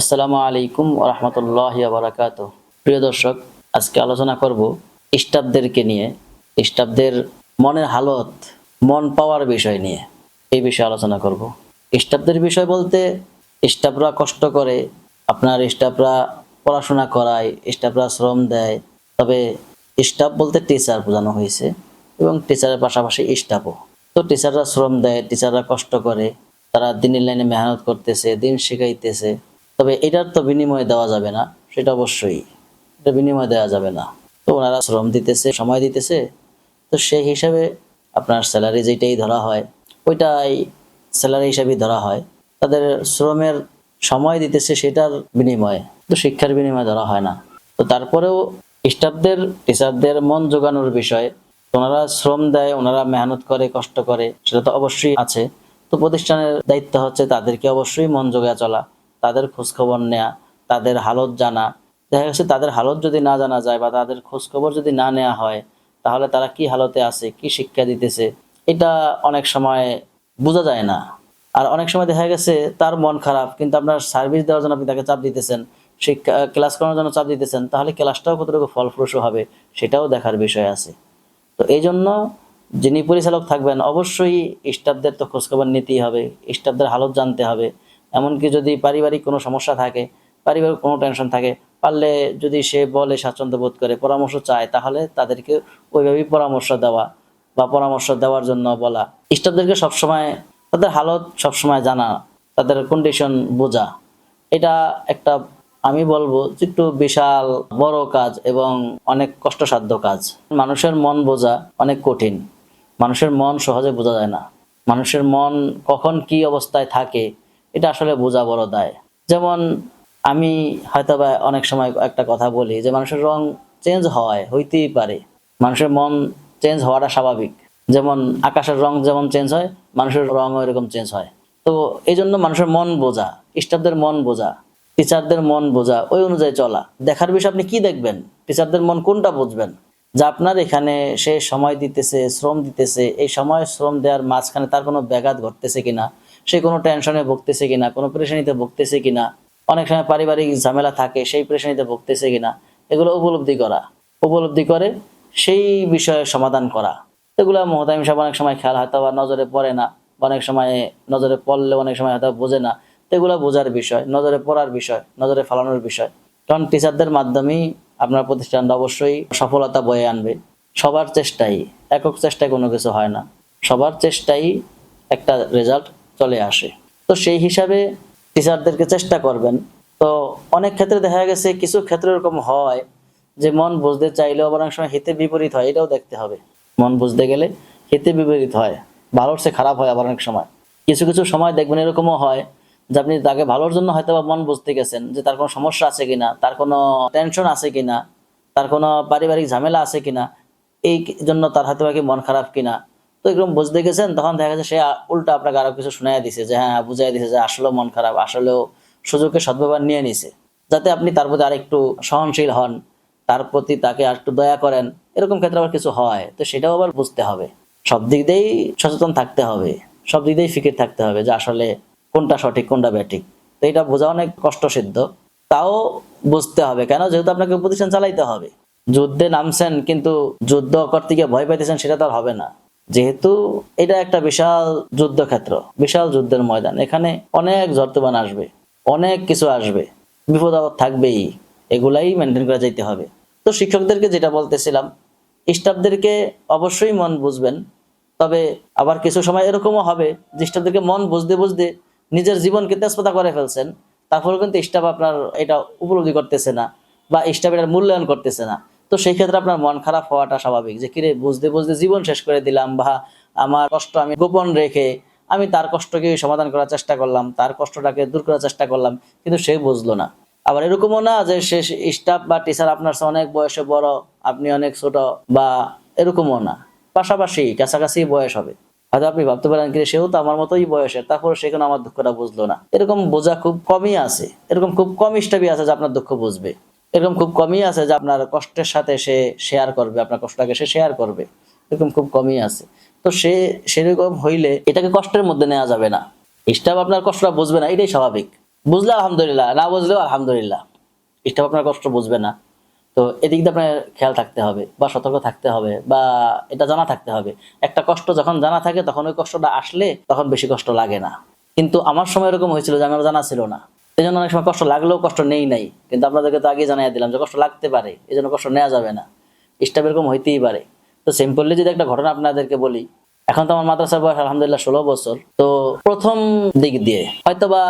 আসসালামু আলাইকুম রহমতুল্লাহ বারাকাত প্রিয় দর্শক, আজকে আলোচনা করব স্টাফদেরকে নিয়ে স্টাফদের মনের হালত, মন পাওয়ার বিষয় নিয়ে। এই বিষয়ে আলোচনা করব। স্টাফদের বিষয় বলতে স্টাফরা কষ্ট করে, আপনার স্টাফরা পড়াশোনা করায় স্টাফরা শ্রম দেয়। তবে স্টাফ বলতে টিচার বোঝানো হয়েছে এবং টিচারের পাশাপাশি স্টাফও তো টিচাররা শ্রম দেয় টিচাররা কষ্ট করে, তারা দিনের লাইনে মেহনত করতেছে, দিন শিখাইতেছে। তবে এটার তো বিনিময় দেওয়া যাবে না, সেটা অবশ্যই। এটা বিনিময় দেওয়া যাবে না। তো ওনারা শ্রম দিতেছে, সময় দিতেছে, তো সেই হিসাবে আপনার স্যালারি যেটাই ধরা হয়, ওইটাই স্যালারি হিসাবেই ধরা হয়। তাদের শ্রমের সময় দিতেছে সেটার বিনিময়ে, তো শিক্ষার বিনিময়ে ধরা হয় না। তো তারপরেও স্টাফদের টিচারদের মন জোগানোর বিষয় ওনারা শ্রম দেয়, ওনারা মেহনত করে, কষ্ট করে, সেটা তো অবশ্যই আছে। তো প্রতিষ্ঠানের দায়িত্ব হচ্ছে তাদেরকে অবশ্যই মন জোগা চলা। তাদের খোঁজখবর নেওয়া তাদের হালত জানা। দেখা গেছে তাদের হালত যদি না জানা যায় বা তাদের খোঁজখবর যদি না নেওয়া হয়, তাহলে তারা কি হালতে আছে, কি শিক্ষা দিতেছে, এটা অনেক সময় বোঝা যায় না। আর অনেক সময় দেখা গেছে তার মন খারাপ, কিন্তু আপনার সার্ভিস দেওয়ার জন্য আপনি তাকে চাপ দিতেছেন, শিক্ষা ক্লাস করানোর জন্য চাপ দিতেছেন, তাহলে ক্লাসটাও কতটুকু ফলপ্রসূ হবে, সেটাও দেখার বিষয় আছে। তো এই জন্য যিনি পরিচালক থাকবেন, অবশ্যই স্টাফদের তো খোঁজখবর নিতেই হবে স্টাফদের হালত জানতে হবে। এমনকি যদি পারিবারিক কোনো সমস্যা থাকে, পারিবারিক কোনো টেনশন থাকে, পারলে যদি সে বলে স্বাচ্ছন্দ্য বোধ করে, পরামর্শ চায়, তাহলে তাদেরকে ওইভাবেই পরামর্শ দেওয়া বা পরামর্শ দেওয়ার জন্য বলা। স্টাফদেরকে সবসময়, তাদের হালত সবসময় জানা, তাদের কন্ডিশন বোঝা। এটা একটা, আমি বলব যে একটু বিশাল বড় কাজ এবং অনেক কষ্টসাধ্য কাজ। মানুষের মন বোঝা অনেক কঠিন। মানুষের মন সহজে বোঝা যায় না। মানুষের মন কখন কি অবস্থায় থাকে এটা আসলে বোঝা বড় দায়। যেমন আমি হয়তো বা অনেক সময় একটা কথা বলি যে মানুষের রং চেঞ্জ হয়, হইতেই পারে। মানুষের মন চেঞ্জ হওয়াটা স্বাভাবিক। যেমন আকাশের রং যেমন চেঞ্জ হয়, মানুষের রঙও এরকম চেঞ্জ হয়। তো এই জন্য মানুষের মন বোঝা, স্টাফদের মন বোঝা টিচারদের মন বোঝা, ওই অনুযায়ী চলা। দেখার বিষয় আপনি কি দেখবেন? টিচারদের মন কোনটা বুঝবেন? যে আপনার এখানে সে সময় দিতেছে, শ্রম দিতেছে, এই সময় শ্রম দেওয়ার মাঝখানে তার কোনো ব্যাঘাত ঘটতেছে কিনা? সে কোনো টেনশনে ভুগতেছে কিনা, কোনো পরেশানিতে ভুগতেছে কিনা, অনেক সময় পারিবারিক ঝামেলা থাকে, সেই পরেশানিতে ভুগতেছে কিনা, এগুলো উপলব্ধি করা। উপলব্ধি করে সেই বিষয়ে সমাধান করা। এগুলো মহতামিম সাহেব অনেক সময় খেয়াল হয়তো বা নজরে পড়ে না অনেক সময় নজরে পড়লে অনেক সময় হয়তো বোঝে না। এগুলো বোঝার বিষয়, নজরে পড়ার বিষয়, নজরে ফেলানোর বিষয়। কারণ টিচারদের মাধ্যমেই আপনার প্রতিষ্ঠানটা অবশ্যই সফলতা বয়ে আনবে। সবার চেষ্টাই, একক চেষ্টায় কোনো কিছু হয় না। সবার চেষ্টাই একটা রেজাল্ট চলে আসে। তো সেই হিসাবে টিচারদেরকে চেষ্টা করবেন। তো অনেক ক্ষেত্রে দেখা গেছে কিছু ক্ষেত্রে এরকম হয় যে মন বুঝতে চাইলেও আবার অনেক সময় হিতে বিপরীত হয়, এটাও দেখতে হবে। মন বুঝতে গেলে হিতে বিপরীত হয়, ভালোর সে খারাপ হয় আবার অনেক সময়। কিছু কিছু সময় দেখবেন এরকমও হয় যে আপনি তাকে ভালোর জন্য হয়তো বা মন বুঝতে গেছেন যে তার কোনো সমস্যা আছে কিনা, তার কোনো টেনশন আছে কিনা, তার কোনো পারিবারিক ঝামেলা আছে কিনা, এই জন্য তার হয়তো বা কি মন খারাপ কিনা। তো এরকম বুঝতে গেছেন তখন দেখা যাচ্ছে সে উল্টা আপনাকে আরও কিছু শুনাইয়া দিছে যে হ্যাঁ বুঝাই দিছে যে, আসলেও মন খারাপ, আসলেও সুযোগের সদ্ব্যবহার নিয়ে নিছে। যাতে আপনি তার প্রতি আরেকটু সহনশীল হন, তার প্রতি তাকে আর একটু দয়া করেন, এরকম ক্ষেত্রে আবার কিছু হয়। তো সেটাও আবার বুঝতে হবে। সব দিক দিয়েই সচেতন থাকতে হবে। সব দিক দিয়েই ফিকির থাকতে হবে যে, আসলে কোনটা সঠিক, কোনটা ব্যাঠিক। তো এটা বোঝা অনেক কষ্টসিদ্ধ তাও বুঝতে হবে কেন? যেহেতু আপনাকে প্রতিষ্ঠান চালাইতে হবে। যুদ্ধে নামছেন, কিন্তু যুদ্ধ করতে গিয়ে ভয় পাইতেছেন, সেটা তো আর হবে না। যেহেতু এটা একটা বিশাল যুদ্ধক্ষেত্র, বিশাল যুদ্ধের ময়দান। এখানে অনেক জর্তবান আসবে, অনেক কিছু আসবে। বিপদ আপদ থাকবেই, এগুলাই মেনটেন করা যেতে হবে। তো শিক্ষকদেরকে যেটা বলতেছিলাম স্টাফদেরকে অবশ্যই মন বুঝবেন, তবে আবার কিছু সময় এরকমও হবে, যে স্টাফদেরকে মন বুঝতে বুঝতে নিজের জীবনকে তেজপাতা করে ফেলছেন তারপরে কিন্তু স্টাফ আপনার এটা উপলব্ধি করতেছে না বা স্টাফ এটার মূল্যায়ন করতেছে না। তো সেই ক্ষেত্রে আপনার মন খারাপ হওয়াটা স্বাভাবিক যে, কিরে, বুঝতে বুঝতে জীবন শেষ করে দিলাম বা আমার কষ্ট আমি গোপন রেখে আমি তার কষ্টকে সমাধান করার চেষ্টা করলাম, তার কষ্টটাকে দূর করার চেষ্টা করলাম। কিন্তু সে বুঝলো না। আবার এরকমও না যে, সে স্টাফ বা টিচার আপনার অনেক বয়সে বড়, আপনি অনেক ছোট বা এরকমও না। পাশাপাশি কাছাকাছি বয়স হবে। হয়তো আপনি ভাবতে পারেন কি সেও তো আমার মতোই বয়সের তারপর সেখানে আমার দুঃখটা বুঝলো না। এরকম বোঝা খুব কমই আছে। এরকম খুব কম স্টাফই আছে যে আপনার দুঃখ বুঝবে। এরকম খুব কমই আছে যে আপনার কষ্টের সাথে সে শেয়ার করবে, আপনার কষ্টটাকে সে শেয়ার করবে। এরকম খুব কমই আছে। তো সে সেরকম হইলে এটাকে কষ্টের মধ্যে নেওয়া যাবে না। স্টাফ আপনার কষ্টটা বুঝবে না, এটাই স্বাভাবিক। বুঝলে আলহামদুলিল্লাহ, না বুঝলেও আলহামদুলিল্লাহ। স্টাফ আপনার কষ্ট বুঝবে না। তো এদিক দিয়ে আপনার খেয়াল থাকতে হবে বা সতর্ক থাকতে হবে বা এটা জানা থাকতে হবে। একটা কষ্ট যখন জানা থাকে, তখন ওই কষ্টটা আসলে তখন বেশি কষ্ট লাগে না। কিন্তু আমার সময় এরকম হয়েছিল যে আমার জানা ছিল না। এই জন্য অনেক সময় কষ্ট লাগলেও কষ্ট নেই নাই। কিন্তু আপনাদেরকে তো আগে জানিয়ে দিলাম যে কষ্ট লাগতে পারে এই জন্য কষ্ট নেওয়া যাবে না। স্টাফ এরকম হইতেই পারে। তো সিম্পলি যদি একটা ঘটনা আপনাদেরকে বলি, এখন তো আমার মাদ্রাসার বয়স আলহামদুলিল্লাহ ষোলো বছর। তো প্রথম দিক দিয়ে, হয়তোবা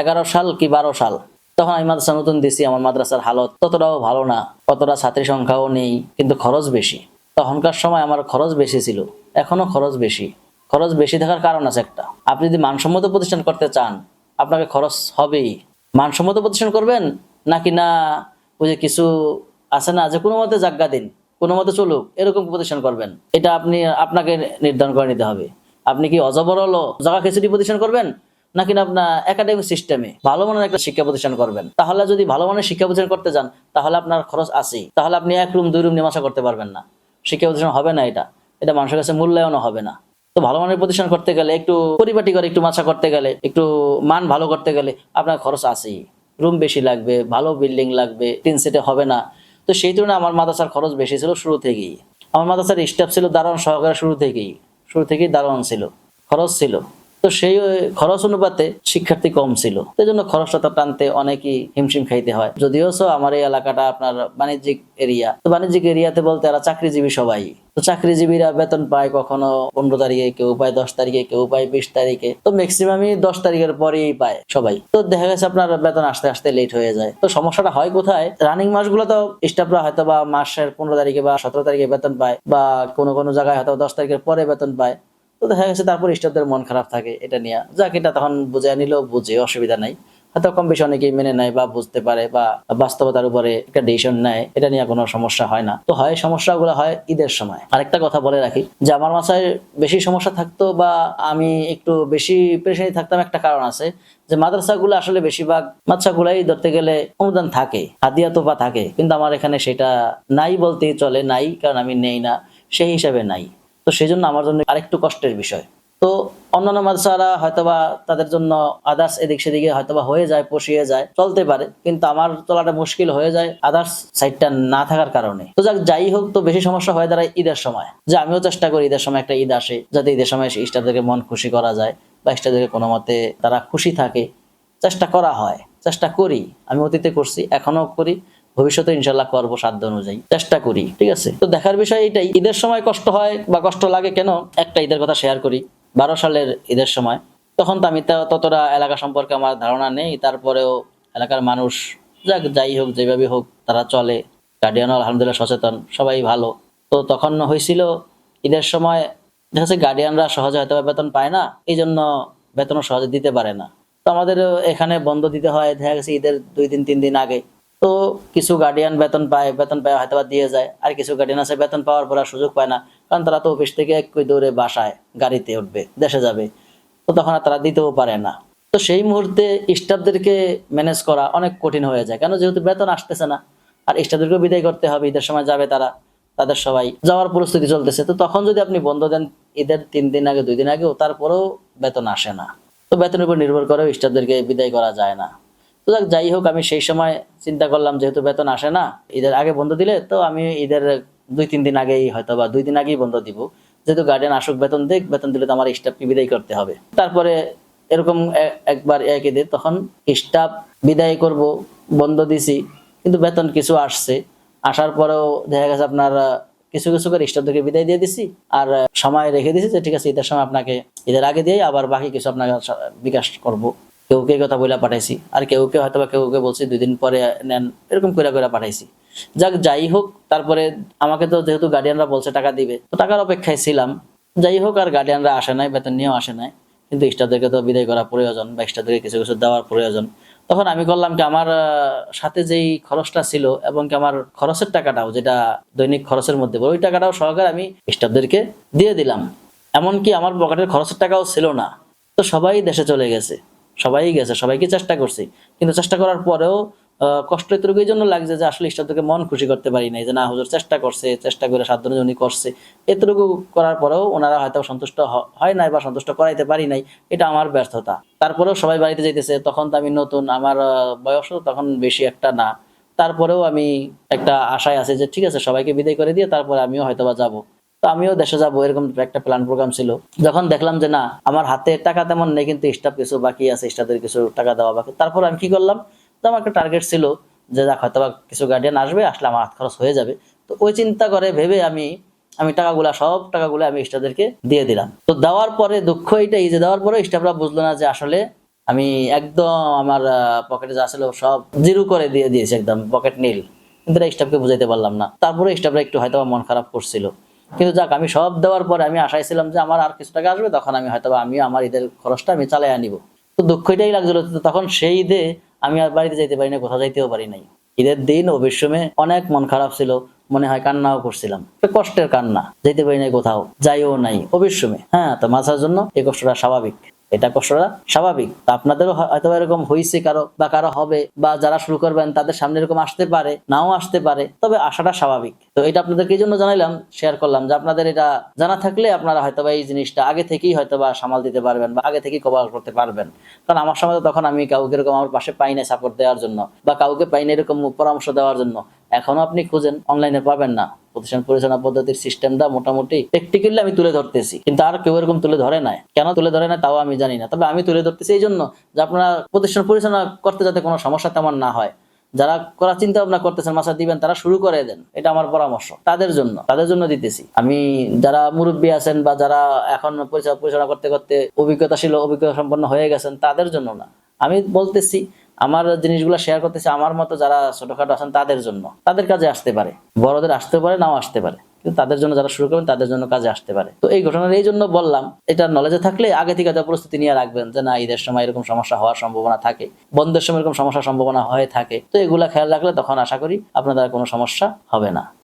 এগারো সাল কি বারো সাল, তখন আমি মাদ্রাসা নতুন দিছি, আমার মাদ্রাসার হালত ততটাও ভালো না, অতটা ছাত্রী সংখ্যাও নেই, কিন্তু খরচ বেশি। তখনকার সময় আমার খরচ বেশি ছিল, এখনও খরচ বেশি। খরচ বেশি থাকার কারণ আছে একটা, আপনি যদি মানসম্মত প্রতিষ্ঠান করতে চান আপনাকে খরচ হবেই। মানসম্মত প্রতিষ্ঠান করবেন নাকি না? ওই যে কিছু আছে না যে কোনো মতে জায়গা দিন, কোনো মতে চলুক, এরকম প্রতিষ্ঠান করবেন। এটা আপনি, আপনাকে নির্ধারণ করে নিতে হবে। আপনি কি অজবরল জায়গা খিচুড়ি প্রতিষ্ঠান করবেন নাকি আপনার একাডেমিক সিস্টেমে ভালো মানের একটা শিক্ষা প্রতিষ্ঠান করবেন? তাহলে যদি ভালো মানের শিক্ষা প্রতিষ্ঠান করতে যান, তাহলে আপনার খরচ আছেই। তাহলে আপনি এক রুম, দুই রুম নিমাশা করতে পারবেন না। শিক্ষা প্রতিষ্ঠান হবে না এটা। এটা মানুষের কাছে মূল্যায়নও হবে না। তো ভালো মানের প্রতিষ্ঠান করতে গেলে, একটু পরিপাটি করে, একটু মাছা করতে গেলে, একটু মান ভালো করতে গেলে আপনার খরচ আছেই। রুম বেশি লাগবে, ভালো বিল্ডিং লাগবে, তিন সেটে হবে না। তো সেই তুলনায় আমার মাদ্রাসার খরচ বেশি ছিল শুরু থেকেই। আমার মাদ্রাসার স্টাফ ছিল দারুণ সহকারে শুরু থেকেই শুরু থেকেই দারুণ ছিল, খরচ ছিল। তো সেই খরচ অনুপাতে শিক্ষার্থী কম ছিল। সেই জন্য খরচটা টানতে অনেকই হিমশিম খাইতে হয়। যদিও আমার এই এলাকাটা আপনার বাণিজ্যিক এরিয়া। তো বাণিজ্যিক এরিয়াতে বলতে এরা চাকরিজীবী সবাই। তো চাকরিজীবীরা বেতন পায় কখনো পনেরো তারিখে, কেউ পায় দশ তারিখে, কেউ পায় বিশ তারিখে। তো ম্যাক্সিমামই দশ তারিখের পরেই পায় সবাই। তো দেখা গেছে আপনার বেতন আসতে আসতে লেট হয়ে যায়। তো সমস্যাটা হয় কোথায়? রানিং মাসগুলো তো স্টাফরা হয়তো বা মাসের পনেরো তারিখে বা সতেরো তারিখে বেতন পায় বা কোনো কোনো জায়গায় হয়তো দশ তারিখের পরে বেতন পায়। তো দেখা গেছে তারপর স্টাফদের মন খারাপ থাকে এটা নিয়ে। যাক, এটা তখন বুঝে নিলেও বুঝে, অসুবিধা নাই। হয়তো কম বেশি অনেকেই মেনে নেয় বা বুঝতে পারে বা বাস্তবতার উপরে একটা ডিসিশন নেয়, এটা নিয়ে কোনো সমস্যা হয় না। তো হয় সমস্যাগুলো হয় ঈদের সময়। আরেকটা কথা বলে রাখি, যে আমার মাথায় বেশি সমস্যা থাকতো বা আমি একটু বেশি পেরেশানি থাকতাম একটা কারণ আছে, যে মাদ্রাসাগুলো আসলে বেশিরভাগ মাদ্রাসাগুলাই ধরতে গেলে অনুদান থাকে, হাদিয়া তোফা থাকে, কিন্তু আমার এখানে সেটা নাই বলতেই চলে, নাই, কারণ আমি নেই না, সেই হিসাবে নাই। তো সেই জন্য আমার জন্য আরেকটু কষ্টের বিষয়। তো অন্যান্য মাদ্রাসারা হয়তোবা তাদের জন্য আদার্স এদিক সেদিকে হয়তোবা হয়ে যায় পশিয়ে যায়, চলতে পারে। কিন্তু আমার চলাটা মুশকিল হয়ে যায় আদার্স সাইডটা না থাকার কারণে। তো যাক, যাই হোক, তো বেশি সমস্যা হয়ে দাঁড়ায় ঈদের সময়। যে আমিও চেষ্টা করি ঈদের সময় একটা ঈদ আসে, যাতে ঈদের সময় স্টাফদেরকে মন খুশি করা যায় বা স্টাফদেরকে কোনো মতে তারা খুশি থাকে। চেষ্টা করা হয়, চেষ্টা করি। আমি অতীতে করছি এখনও করি। ভবিষ্যতে ইনশাল্লাহ করব সাধ্য অনুযায়ী। চেষ্টা করি, ঠিক আছে? তো দেখার বিষয় এটাই, ঈদের সময় কষ্ট হয় বা কষ্ট লাগে কেন? একটা ঈদের কথা শেয়ার করি। বারো সালের ঈদের সময়, তখন তো আমি ততটা এলাকা সম্পর্কে আমার ধারণা নেই, তারপরেও এলাকার মানুষ যাক যাই হোক, যেভাবে হোক, তারা চলে। গার্ডিয়ানও আলহামদুলিল্লাহ সচেতন, সবাই ভালো। তো তখন হয়েছিল ঈদের সময়, দেখা যাচ্ছে গার্ডিয়ানরা সহজে হয়তো বেতন পায় না এই জন্য বেতনও সহজে দিতে পারে না। তো আমাদের এখানে বন্ধ দিতে হয়, দেখা গেছে ঈদের দুই দিন, তিন দিন আগে। তো কিছু গার্ডিয়ান বেতন পায় বেতন পায় হয়তো দিয়ে যায়। আর কিছু গার্ডিয়ান আছে, বেতন পাওয়ার পর সুযোগ পায় না। কারণ তারা তো অফিস থেকে একই দৌড়ে বাসায়, গাড়িতে উঠবে, দেশে যাবে। তো তখন আর তারা দিতেও পারে না। তো সেই মুহূর্তে স্টাফদেরকে ম্যানেজ করা অনেক কঠিন হয়ে যায়। কেন? যেহেতু বেতন আসতেছে না। আর স্টাফদেরকেও বিদায় করতে হবে, ঈদের সময় যাবে তারা, তাদের সবাই। যাওয়ার প্রস্তুতি চলতেছে। তো তখন যদি আপনি বন্ধ দেন ঈদের তিন দিন আগে, দুই দিন আগেও, তারপরেও বেতন আসে না। তো বেতনের উপর নির্ভর করেও স্টাফদেরকে বিদায় করা যায় না। তো যাই হোক, আমি সেই সময় চিন্তা করলাম, যেহেতু বেতন আসে না, ঈদের আগে বন্ধ দিলে, তো আমি ঈদের দুই, তিন দিন আগেই হয়তো বা দুই দিন আগেই বন্ধ দিব। যেহেতু গার্ডেন আসুক, বেতন দেখ বেতন দিলে তো আমার স্টাফকে বিদায় করতে হবে। তারপরে এরকম একবার এক ঈদে তখন স্টাফ বিদায় করব, বন্ধ দিছি, কিন্তু বেতন কিছু আসছে। আসার পরেও দেখা গেছে আপনার কিছু কিছু করে স্টাফদেরকে বিদায় দিয়ে দিছি, আর সময় রেখে দিছি যে ঠিক আছে, ঈদের সময় আপনাকে, ঈদের আগে দিয়ে আবার বাকি কিছু আপনাকে বিকাশ করব। কেউ কে কথা বলে পাঠাইছি। আর কেউ কে হয়তো বা কেউ কে বলছি, দুই দিন পরে নেন, এরকম করে করে পাঠাইছি। যাক, যাই হোক, তারপরে আমাকে তো যেহেতু গার্ডিয়ানরা বলছে টাকা দিবে, তো টাকার অপেক্ষায় ছিলাম। যাই হোক, আর গার্ডিয়ানরা আসে নাই, বেতন নিয়েও আসে নাই। কিন্তু স্টাফদেরকে তো বিদায় করা প্রয়োজন, বা স্টাফদেরকে কিছু কিছু দেওয়ার প্রয়োজন। তখন আমি করলাম কি, আমার সাথে যেই খরচটা ছিল এবং কি আমার খরচের টাকাটাও, যেটা দৈনিক খরচের মধ্যে ওই টাকাটাও সহকারে আমি স্টাফদেরকে দিয়ে দিলাম। এমনকি আমার পকেটের খরচের টাকাও ছিল না। তো সবাই দেশে চলে গেছে। সবাই গেছে, সবাইকে চেষ্টা করছি। কিন্তু চেষ্টা করার পরেও কষ্ট এতটুকু এই জন্য লাগছে যে আসলে স্টাফদেরকে মন খুশি করতে পারি নাই, যে না, হুজুর চেষ্টা করছে, চেষ্টা করে দিনের জন্য করছে। এতটুকু করার পরেও ওনারা হয়তো সন্তুষ্ট হয় নাই বা সন্তুষ্ট করাইতে পারি নাই, এটা আমার ব্যর্থতা। তারপরেও সবাই বাড়িতে যেতেছে তখন তো আমি নতুন, আমার বয়সও তখন বেশি একটা না। তারপরেও আমি একটা আশায় আছে যে ঠিক আছে, সবাইকে বিদায় করে দিয়ে তারপরে আমিও হয়তো বা যাব। তো আমিও দেশে যাব, এরকম একটা প্ল্যান প্রোগ্রাম ছিল। যখন দেখলাম যে না, আমার হাতে টাকা তেমন নেই, কিন্তু স্টাফ কিছু বাকি আছে স্টাফদের কিছু টাকা দেওয়া বাকি। তারপর আমি কি করলাম, তো আমার একটা টার্গেট ছিল যে যাক হয়তো কিছু গার্ডিয়ান আসবে, আসলে আমার হাত খরচ হয়ে যাবে। তো ওই চিন্তা করে ভেবে আমি আমি টাকাগুলা, সব টাকাগুলো আমি স্টাফদেরকে দিয়ে দিলাম। তো দেওয়ার পরে দুঃখ এইটাই যে দেওয়ার পরে স্টাফরা বুঝলো না যে আসলে আমি একদম আমার পকেটে যা ছিল সব জিরো করে দিয়ে দিয়েছি, একদম পকেট নীল। কিন্তু স্টাফকে বুঝাইতে পারলাম না। তারপরে স্টাফরা একটু হয়তো মন খারাপ করছিল। কিন্তু যাক, আমি সব দেওয়ার পরে আমি আশায় ছিলাম যে আমার আর কিছু টাকা আসবে, তখন আমি হয়তো আমি আমার ঈদের খরচটা আমি চালাই আনিব তো দুঃখ এটাই লাগছিল তখন সেই ঈদে আমি আর বাড়িতে যাইতে পারি না কোথাও যাইতেও পারি নাই। ঈদের দিন অবিশ্রমে অনেক মন খারাপ ছিল, মনে হয় কান্নাও করছিলাম। কষ্টের কান্না যেতে পারি নাই কোথাও, যাইও নাই অবিশ্রমে হ্যাঁ তো মাছার জন্য এই কষ্টটা স্বাভাবিক। এটা কষ্টটা স্বাভাবিক। তা আপনাদেরও হয়তো এরকম হয়েছে কারও বা কারও হবে বা যারা শুরু করবেন তাদের সামনে এরকম আসতে পারে, নাও আসতে পারে, তবে আসাটা স্বাভাবিক। তো এটা আপনাদেরকে এই জন্য জানাইলাম শেয়ার করলাম যে আপনাদের এটা জানা থাকলে আপনারা হয়তো এই জিনিসটা আগে থেকেই হয়তো বা সামাল দিতে পারবেন বা আগে থেকেই কভার করতে পারবেন। কারণ আমার সময় তখন আমি কাউকে এরকম আমার পাশে পাই না সাপোর্ট দেওয়ার জন্য বা কাউকে পাই না এরকম পরামর্শ দেওয়ার জন্য। এখনও আপনি খুঁজেন অনলাইনে পাবেন না। প্রতিষ্ঠান পরিচালনা পদ্ধতির সিস্টেমটা মোটামুটি প্র্যাকটিক্যালি আমি তুলে ধরতেছি। কিন্তু আর কেউ এরকম তুলে ধরে নাই। কেন তুলে ধরে না তাও আমি জানি না। তবে আমি তুলে ধরতেছি এই জন্য যে আপনারা প্রতিষ্ঠান পরিচালনা করতে যাতে কোনো সমস্যা তেমন না হয়। যারা করার চিন্তা ভাবনা করতেছেন, মাসা দিবেন, তারা শুরু করে দেন। এটা আমার পরামর্শ। তাদের জন্য তাদের জন্য দিতেছি। আমি যারা মুরব্বী আছেন বা যারা এখন পরিচালনা করতে করতে অভিজ্ঞতাশীল অভিজ্ঞতা সম্পন্ন হয়ে গেছেন, তাদের জন্য না। আমি বলতেছি আমার জিনিসগুলো শেয়ার করতেছে আমার মতো যারা ছোটখাটো আছেন তাদের জন্য। তাদের কাজে আসতে পারে। বড়দের আসতে পারে, নাও আসতে পারে। কিন্তু তাদের জন্য যারা শুরু করবেন, তাদের জন্য কাজে আসতে পারে। তো এই ঘটনার এই জন্য বললাম, এটা নলেজে থাকলে আগে থেকে একটা প্রস্তুতি নিয়ে রাখবেন যে না, ঈদের সময় এরকম সমস্যা হওয়ার সম্ভাবনা থাকে, বন্ধের সময় এরকম সমস্যার সম্ভাবনা হয়ে থাকে। তো এগুলা খেয়াল রাখলে তখন আশা করি আপনাদের কোনো সমস্যা হবে না।